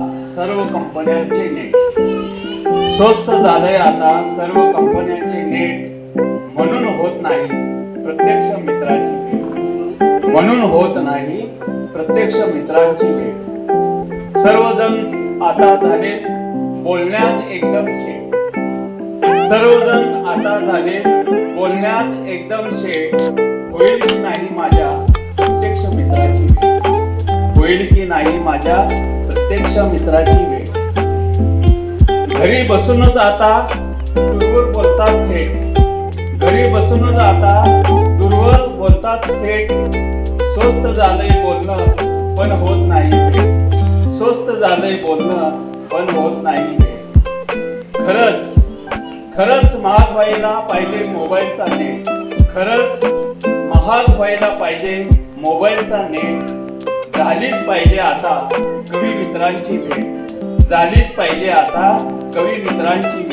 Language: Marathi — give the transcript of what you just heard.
सर्व कंपन्यांचे नेट. स्वस्त झालंय आता सर्व कंपन्यांचे नेट. म्हणून होत नाही प्रत्यक्ष मित्राची भेट. म्हणून होत नाही प्रत्यक्ष मित्रांची भेट. सर्वजण आता झाले बोलण्यात एकदम शेट. सर्वजण आता झाले बोलण्यात एकदम शेट. होईल की नाही माझ्या प्रत्यक्ष मित्राची भेट? होईल की नाही माझ्या प्रत्यक्ष मित्राची भेट घरी बसूनच आता दूरवर बोलतात थेट. घरी बसूनच आता दूरवर बोलतात थेट. स्वस्त झालंय बोलणं पण होत नाही भेट स्वस्त झालंय बोलणं पण होत नाही भेट खरंच खरंच महाग व्हायला पाहिजे मोबाईलचा नेट. खरंच महाग व्हायला पाहिजे मोबाईलचा नेट. झालीच पाहिजे आता कवी मित्रांची भेट. झालीच पाहिजे आता कवी मित्रांची भेट.